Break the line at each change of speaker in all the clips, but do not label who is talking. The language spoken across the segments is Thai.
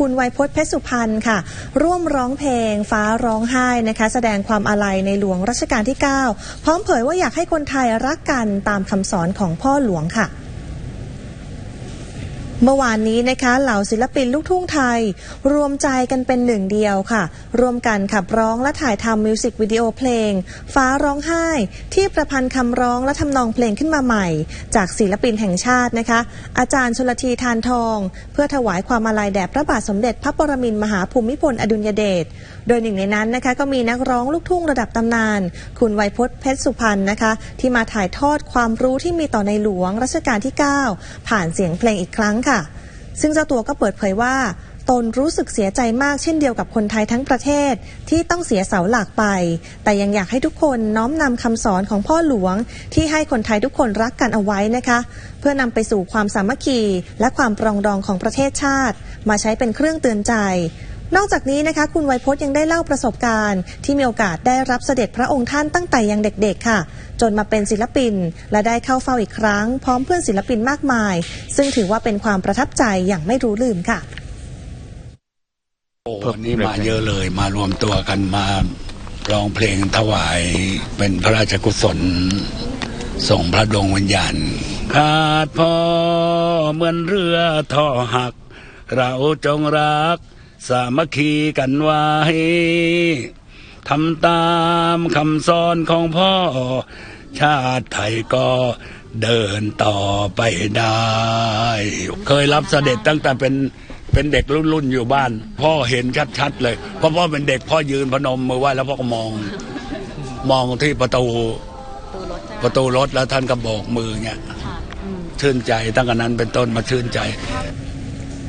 คุณวัยพจน์เพชรสุพรรณค่ะ ร่วมร้องเพลงฟ้าร้องไห้นะคะ แสดงความอาลัยในหลวงรัชกาลที่ 9 พร้อมเผยว่าอยากให้คนไทยรักกันตามคำสอนของพ่อหลวงค่ะ เมื่อวานนี้นะคะเหล่าศิลปินลูกทุ่งไทย รวมใจกันเป็นหนึ่งเดียวค่ะ ร่วมกันขับร้องและถ่ายทำมิวสิกวิดีโอเพลง ฟ้าร้องไห้ ที่ประพันธ์คำร้องและทำนองเพลงขึ้นมาใหม่ จากศิลปินแห่งชาตินะคะ อาจารย์ชลทีทานทอง เพื่อถวายความอาลัยแด่พระบาทสมเด็จพระปรมินทรมหาภูมิพลอดุลยเดชโดยหนึ่งในนั้นนะคะ ก็มีนักร้องลูกทุ่งระดับตำนาน คุณไวยพจน์เพชรสุพรรณนะคะ ที่มาถ่ายทอดความรู้ที่มีต่อในหลวงรัชกาลที่ 9 ผ่านเสียงเพลงอีกครั้งค่ะซึ่งเจ้าตัวก็เปิดเผยว่า ตนรู้สึกเสียใจมากเช่นเดียวกับคนไทยทั้งประเทศที่ต้องเสียเสาหลักไป แต่ยังอยากให้ทุกคนน้อมนำคำสอนของพ่อหลวง ที่ให้คนไทยทุกคนรักกันเอาไว้นะคะ เพื่อนำไปสู่ความสามัคคี และความปรองดองของประเทศชาติ มาใช้เป็นเครื่องเตือนใจ นอกจากนี้นะคะคุณไวยพจน์ยังได้เล่าประสบการณ์ ที่มีโอกาสได้รับเสด็จพระองค์ท่านตั้งแต่ยังเด็กๆค่ะ จนมาเป็นศิลปิน และได้เข้าเฝ้าอีกครั้ง พร้อมเพื่อนศิลปินมากมาย ซึ่งถือว่าเป็นความประทับใจอย่างไม่รู้ลืมค่ะ
โอ้วันนี้มาเยอะเลยมารวมตัวกันมาร้องเพลงถวายเป็นพระราชกุศลส่งพระดวงวิญญาณขาดพ่อเหมือนเรือท่อหัก เราจงรัก สามัคคีกันไว้ทำตามคำสอนของพ่อ ชาติไทยก็เดินต่อไปได้ เคยรับเสด็จตั้งแต่เป็นเป็นเด็กรุ่นๆอยู่บ้าน พ่อเห็นชัดๆเลยเพราะพ่อเป็นเด็กพ่อยืนพนมมือไหว้แล้วพ่อก็มอง มองที่ประตูประตูรถแล้วท่านก็โบกมือเงี้ยชื่นใจตั้งแต่นั้นเป็นต้นมาชื่นใจ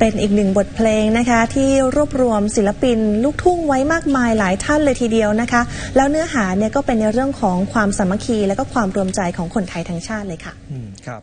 เป็นอีกหนึ่งบทเพลงนะคะ ที่รวบรวมศิลปิน ลูกทุ่งไว้มากมายหลายท่านเลยทีเดียวนะคะ แล้วเนื้อหาเนี่ยก็เป็นในเรื่องของความสามัคคี และก็ความรวมใจของคนไทยทั้งชาติเลยค่ะ
อืมครับ